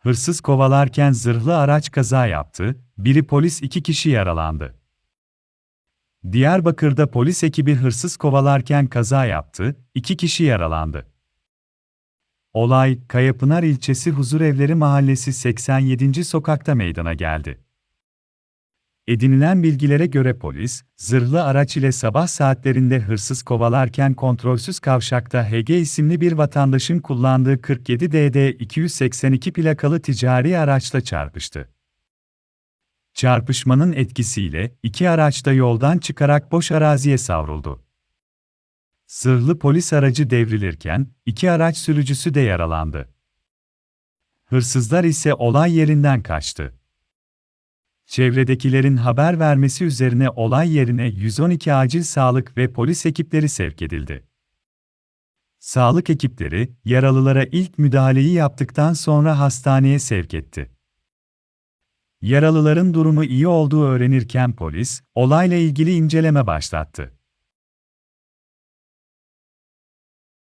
Hırsız kovalarken zırhlı araç kaza yaptı, biri polis iki kişi yaralandı. Diyarbakır'da polis ekibi hırsız kovalarken kaza yaptı, iki kişi yaralandı. Olay, Kayapınar ilçesi Huzurevleri Mahallesi 87. sokakta meydana geldi. Edinilen bilgilere göre polis, zırhlı araç ile sabah saatlerinde hırsız kovalarken kontrolsüz kavşakta HG isimli bir vatandaşın kullandığı 47 DD 282 plakalı ticari araçla çarpıştı. Çarpışmanın etkisiyle iki araç da yoldan çıkarak boş araziye savruldu. Zırhlı polis aracı devrilirken iki araç sürücüsü de yaralandı. Hırsızlar ise olay yerinden kaçtı. Çevredekilerin haber vermesi üzerine olay yerine 112 acil sağlık ve polis ekipleri sevk edildi. Sağlık ekipleri yaralılara ilk müdahaleyi yaptıktan sonra hastaneye sevk etti. Yaralıların durumu iyi olduğu öğrenirken polis olayla ilgili inceleme başlattı.